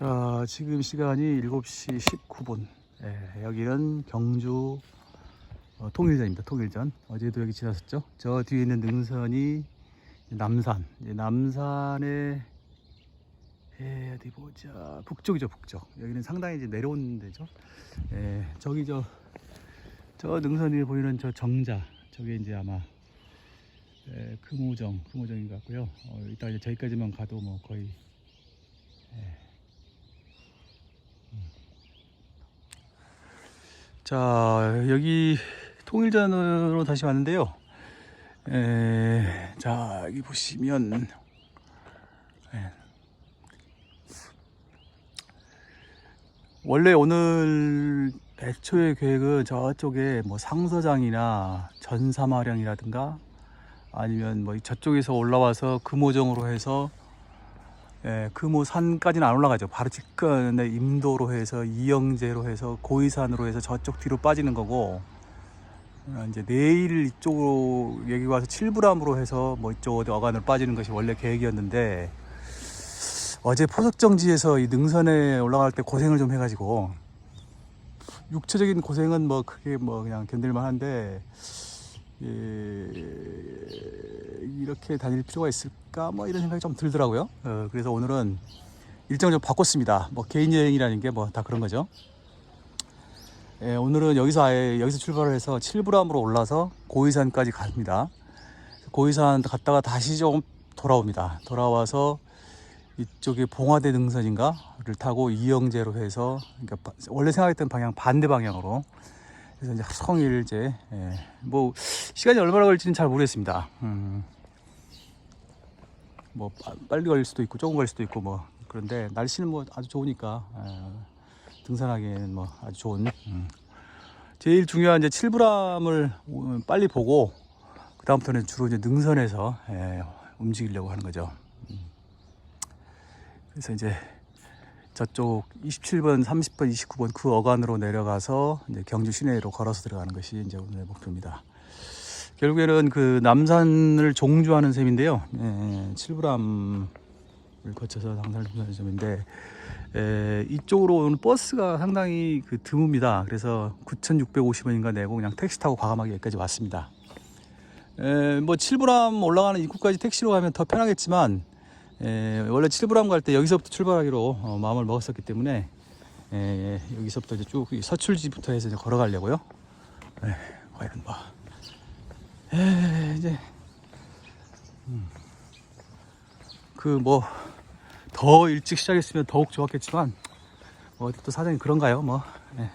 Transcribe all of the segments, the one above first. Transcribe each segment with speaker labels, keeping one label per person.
Speaker 1: 자, 지금 시간이 7시 19분. 예, 여기는 경주 어, 통일전입니다. 통일전. 어제도 여기 지났었죠. 저 뒤에 있는 능선이 남산. 남산의 예, 어디 보자. 북쪽이죠, 북쪽. 여기는 상당히 이제 내려오는 데죠. 예, 저기 저, 저 능선 위에 보이는 저 정자. 저게 이제 아마 예, 금호정, 금호정인 것 같고요. 어, 이따 이제 저기까지만 가도 뭐 거의 자 여기 통일전으로 다시 왔는데요. 에, 자 여기 보시면 예. 원래 오늘 애초에 계획은 저쪽에 뭐 상서장이나 전사마량이라든가 아니면 뭐 저쪽에서 올라와서 금오정으로 해서 예, 금호 산까지는 안 올라가죠. 바로 직근에 임도로 해서 이영제로 해서 고이산으로 해서 저쪽 뒤로 빠지는 거고 어, 이제 내일 이쪽으로 여기 와서 칠부람으로 해서 뭐 이쪽 어디 어간으로 빠지는 것이 원래 계획이었는데 어제 포석정지에서 이 능선에 올라갈 때 고생을 좀 해가지고 육체적인 고생은 뭐 크게 뭐 그냥 견딜만 한데 예, 이렇게 다닐 필요가 있을까 뭐 이런 생각이 좀 들더라고요. 어, 그래서 오늘은 일정을 좀 바꿨습니다. 뭐 개인 여행이라는 게 뭐 다 그런 거죠. 예, 오늘은 여기서 아예 여기서 출발을 해서 칠부람으로 올라서 고이산까지 갑니다. 고이산 갔다가 다시 좀 돌아옵니다. 돌아와서 이쪽에 봉화대 능선인가를 타고 이영제로 해서 그러니까 바- 원래 생각했던 방향 반대 방향으로 그래서 이제 하루 종일 이제 예, 뭐 시간이 얼마나 걸릴지는 잘 모르겠습니다. 음, 뭐 빠- 빨리 걸릴 수도 있고 조금 걸릴 수도 있고 뭐 그런데 날씨는 뭐 아주 좋으니까 예, 등산하기에는 뭐 아주 좋은. 음. 제일 중요한 이제 칠부람을 어, 빨리 보고 그 다음부터는 주로 이제 능선에서 예, 움직이려고 하는 거죠. 음. 그래서 이제 저쪽 27번, 30번, 29번 그 어간으로 내려가서 이제 경주 시내로 걸어서 들어가는 것이 이제 오늘의 목표입니다. 결국에는 그 남산을 종주하는 셈인데요. 예, 칠부람을 거쳐서 당산을 종주하는 셈인데 에, 이쪽으로 오는 버스가 상당히 그 드뭅니다. 그래서 9,650원인가 내고 그냥 택시 타고 과감하게 여기까지 왔습니다. 에, 뭐 칠부람 올라가는 입구까지 택시로 가면 더 편하겠지만 에, 원래 칠부람 갈 때 여기서부터 출발하기로 어, 마음을 먹었었기 때문에 에, 여기서부터 이제 쭉 서출지부터 해서 이제 걸어가려고요. 에, 과연 뭐 에, 이제 그뭐 더 일찍 시작했으면 더욱 좋았겠지만 뭐 또 사정이 그런가요? 뭐 예.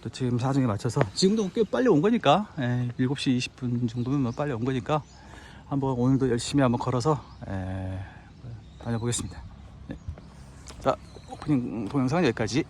Speaker 1: 또 지금 사정에 맞춰서 지금도 꽤 빨리 온 거니까 예, 7시 20분 정도면 뭐 빨리 온 거니까 한번 오늘도 열심히 한번 걸어서 예, 다녀보겠습니다. 네. 자 오프닝 동영상은 여기까지.